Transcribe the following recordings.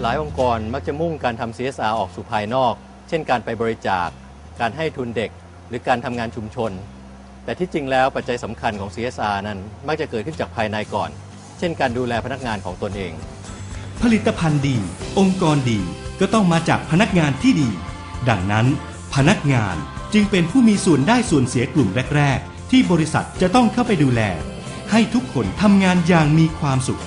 หลายองค์กรมักจะมุ่งการทำ CSR ออกสู่ภายนอก เช่นการไปบริจาค การให้ทุนเด็ก หรือการทำงานชุมชน แต่ที่จริงแล้วปัจจัยสำคัญของ CSR นั้น มักจะเกิดขึ้นจากภายในก่อน เช่นการดูแลพนักงานของตนเอง ผลิตภัณฑ์ดี องค์กรดี ก็ต้องมาจากพนักงานที่ดี ดังนั้น พนักงานจึงเป็นผู้มีส่วนได้ส่วนเสียกลุ่มแรก ๆ ที่บริษัทจะต้องเข้าไปดูแล ให้ทุกคนทำงานอย่างมีความสุข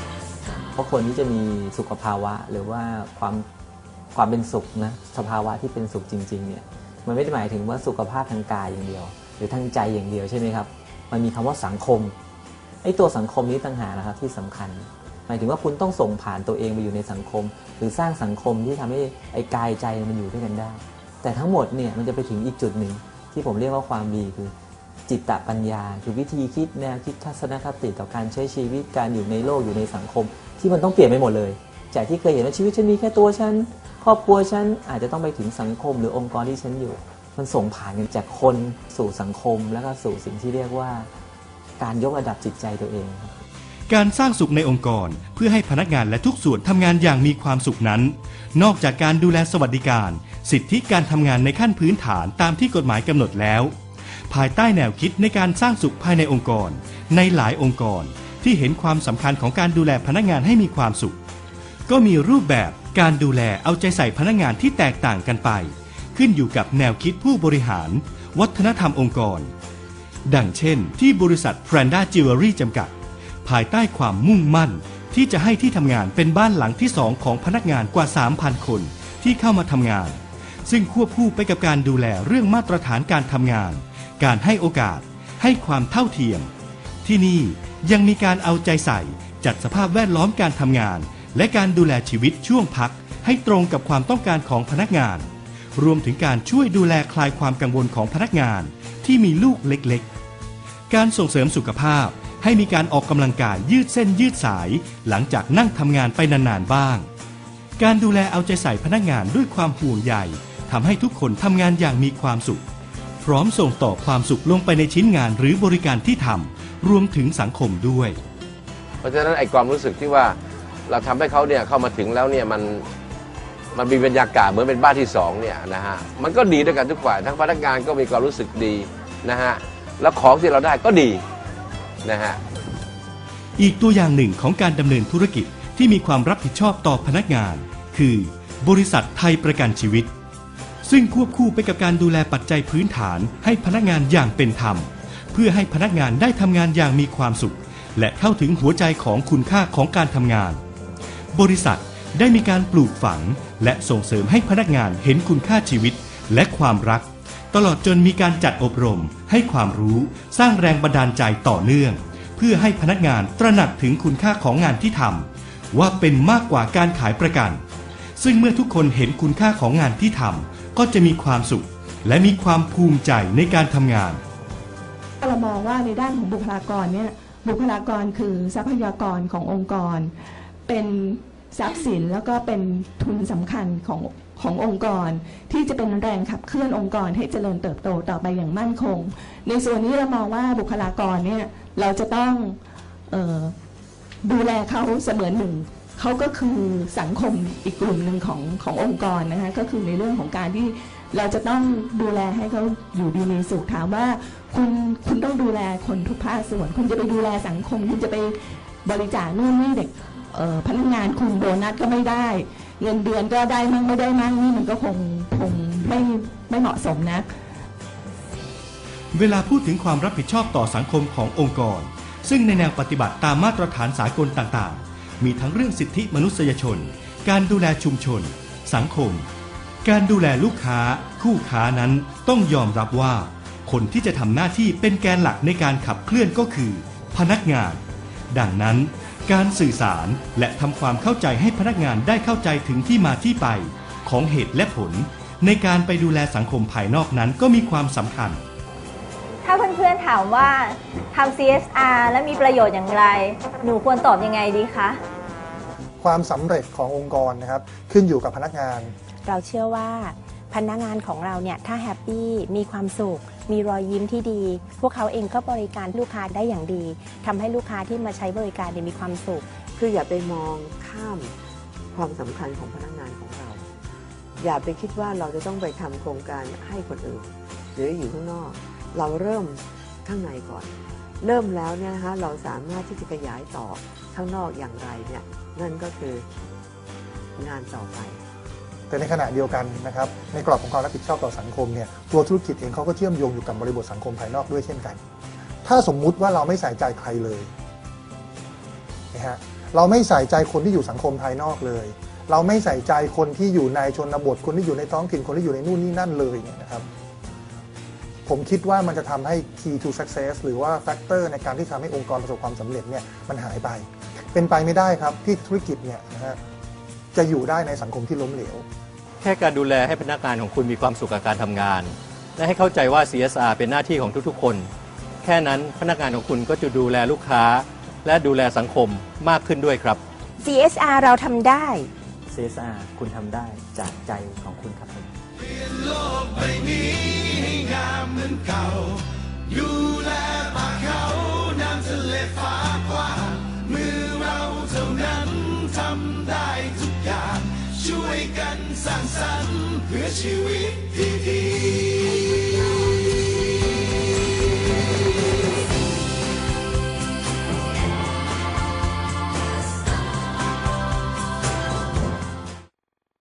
เพราะคนที่จะมีสุขภาวะหรือว่าความความเป็นสุขนะสภาวะที่เป็นสุขจริงๆเนี่ยมันไม่ได้หมายถึงว่าสุขภาพทางกายอย่างเดียว หรือทางใจอย่างเดียวใช่ไหมครับ มันมีคำว่าสังคมไอ้ตัวสังคมนี้ต่างหากนะครับที่สำคัญ หมายถึงว่าคุณต้องส่งผ่านตัวเองไปอยู่ในสังคม หรือสร้างสังคมที่ทำให้ไอ้กายใจมันอยู่ด้วยกันได้ แต่ทั้งหมดเนี่ยมันจะไปถึงอีกจุดหนึ่งที่ผมเรียกว่าความดีคือ จิตตปัญญา คือวิธีคิดแนวคิดทัศนคติต่อการใช้ชีวิตการอยู่ในโลกอยู่ในสังคม ที่มันต้องเปลี่ยนไปหมดเลย จากที่เคยเห็นว่าชีวิตฉันมีแค่ตัวฉันครอบครัวฉันอาจจะต้องไปถึงสังคมหรือองค์กรที่ฉันอยู่ มันส่งผ่านกันจากคนสู่สังคม แล้วก็สู่สิ่งที่เรียกว่า การยกระดับจิตใจตัวเองครับ การสร้างสุขในองค์กร เพื่อให้พนักงานและทุกส่วนทำงานอย่างมีความสุขนั้น นอกจากการดูแลสวัสดิการ สิทธิการทำงานในขั้นพื้นฐานตามที่กฎหมายกำหนดแล้ว ภายใต้แนวคิดในการสร้างสุขภายในองค์กร ในหลายองค์กร ที่เห็นความสำคัญของการดูแลพนักงานให้มีความสุข ก็มีรูปแบบการดูแลเอาใจใส่พนักงานที่แตกต่างกันไป ขึ้นอยู่กับแนวคิดผู้บริหาร วัฒนธรรมองค์กร ดังเช่น ที่บริษัท p r a n d a Jewelry จำกัด ภายใต้ความมุ่งมั่น ที่จะให้ที่ทำงานเป็นบ้านหลังที่สองของพนักงานกว่า 3,000 คนที่เข้ามาทำงาน ซึ่งควบคู่ไปกับการดูแลเรื่องมาตรฐานการทำงาน การให้โอกาส ให้ความเท่าเทียม ที่นี่ยังมีการเอาใจใส่จัดสภาพแวดล้อมการทำงาน และการดูแลชีวิตช่วงพัก ให้ตรงกับความต้องการของพนักงาน รวมถึงการช่วยดูแลคลายความกังวลของพนักงานที่มีลูกเล็กๆ การส่งเสริมสุขภาพ ให้มีการออกกำลังกายยืดเส้นยืดสาย หลังจากนั่งทำงานไปนานๆบ้าง การดูแลเอาใจใส่พนักงานด้วยความห่วงใยทำให้ทุกคนทำงานอย่างมีความสุข พร้อมส่งต่อความสุขลงไปในชิ้นงานหรือบริการที่ทำรวมถึงสังคมด้วย เพราะฉะนั้นไอ้ความรู้สึกที่ว่าเราทำให้เขาเนี่ยเข้ามาถึงแล้วเนี่ยมันมันมีบรรยากาศเหมือนเป็นบ้านที่สองเนี่ยนะฮะมันก็ดีด้วยกันทุกฝ่ายทั้งพนักงานก็มีความรู้สึกดีนะฮะแล้วของที่เราได้ก็ดี นะฮะ อีกตัวอย่างหนึ่งของการดำเนินธุรกิจที่มีความรับผิดชอบต่อพนักงาน คือ บริษัทไทยประกันชีวิต ซึ่งควบคู่ไปกับการดูแลปัจจัยพื้นฐานให้พนักงานอย่างเป็นธรรม เพื่อให้พนักงานได้ทำงานอย่างมีความสุข และเข้าถึงหัวใจของคุณค่าของการทำงาน บริษัทได้มีการปลูกฝัง และส่งเสริมให้พนักงานเห็นคุณค่าชีวิต และความรัก ตลอดจนมีการจัดอบรม ให้ความรู้สร้างแรงบันดาลใจต่อเนื่อง เพื่อให้พนักงานตระหนักถึงคุณค่าของงานที่ทำว่าเป็นมากกว่าการขายประกัน ซึ่งเมื่อทุกคนเห็นคุณค่าของงานที่ทำก็จะมีความสุข และมีความภูมิใจในการทำงาน เรามองว่าในด้านของบุคลากรเนี่ยบุคลากรคือทรัพยากรขององค์กร เป็นทรัพย์สินแล้วก็เป็นทุนสำคัญของ ขององค์กร ที่จะเป็นแรงขับเคลื่อนองค์กรให้เจริญเติบโตต่อไปอย่างมั่นคง ในส่วนนี้เรามองว่าบุคลากรเนี่ยเราจะต้องออดูแลเขาเสมือนหนึ่งเขาก็คือสังคมอีกกลุ่มหนึ่งของขององค์กรนะคะก็คือในเรื่องของการที่เราจะต้องดูแลให้เขาอยู่ดีมีสุขถามว่าคุณคุณต้องดูแลคนทุกภาคส่วน คุณจะไปดูแลสังคม คุณจะไปบริจาคนู่นนี่เด็กพนักงานคุณโบนัสก็ไม่ได้ เงินเดือนก็ได้มั่งไม่ได้มั่งนี่มันก็คงคงไม่ไม่เหมาะสมนะเวลาพูดถึงความรับผิดชอบต่อสังคมขององค์กร ซึ่งในแนวปฏิบัติตามมาตรฐานสากลต่างๆ มีทั้งเรื่องสิทธิมนุษยชน การดูแลชุมชน สังคม การดูแลลูกค้า คู่ค้านั้นต้องยอมรับว่า คนที่จะทำหน้าที่เป็นแกนหลักในการขับเคลื่อนก็คือ พนักงาน ดังนั้น การสื่อสารและทำความเข้าใจให้พนักงานได้เข้าใจถึงที่มาที่ไป ของเหตุและผล ในการไปดูแลสังคมภายนอกนั้นก็มีความสำคัญ ถ้าเพื่อนๆถามว่าทำ CSR และมีประโยชน์อย่างไร หนูควรตอบยังไงดีคะ ความสำเร็จขององค์กรนะครับ ขึ้นอยู่กับพนักงาน เราเชื่อว่า พนักงานของเราเนี่ยถ้าแฮปปี้มีความสุข มีรอยยิ้มที่ดี พวกเขาเองก็บริการลูกค้าได้อย่างดีทำให้ลูกค้าที่มาใช้บริการเนี่ยมีความสุข คืออย่าไปมองข้ามความสำคัญของพนักงานของเรา อย่าไปคิดว่าเราจะต้องไปทำโครงการให้คนอื่น หรืออยู่ข้างนอก เราเริ่มข้างในก่อน เริ่มแล้วเนี่ยนะคะเราสามารถที่จะขยายต่อข้างนอกอย่างไรเนี่ยนั่นก็คืองานต่อไป แต่ในขณะเดียวกันนะครับในกรอบของความรับผิดชอบต่อสังคมเนี่ยตัวธุรกิจเองเขาก็เชื่อมโยงอยู่กับบริบทสังคมภายนอกด้วยเช่นกัน ถ้าสมมุติว่าเราไม่ใส่ใจใครเลยนะฮะเราไม่ใส่ใจคนที่อยู่สังคมภายนอกเลย เราไม่ใส่ใจคนที่อยู่ในชนบทคนที่อยู่ในท้องถิ่นคนที่อยู่ในนู่นนี่นั่นเลยเนี่ยนะครับผมคิดว่ามันจะทำให้ key to success หรือว่า factor ในการที่ทำให้องค์กรประสบความสำเร็จเนี่ยมันหายไป เป็นไปไม่ได้ครับที่ธุรกิจเนี่ยนะฮะ จะอยู่ได้ในสังคมที่ล้มเหลว แค่การดูแลให้พนักงานของคุณมีความสุขกับการทำงาน และให้เข้าใจว่า CSR เป็นหน้าที่ของทุกๆ คน แค่นั้นพนักงานของคุณก็จะดูแลลูกค้า และดูแลสังคมมากขึ้นด้วยครับ CSR เราทำได้ CSR คุณทำได้จากใจของคุณครับผมช่วยกัน สร้างสรรค์เพื่อชีวิตที่ดี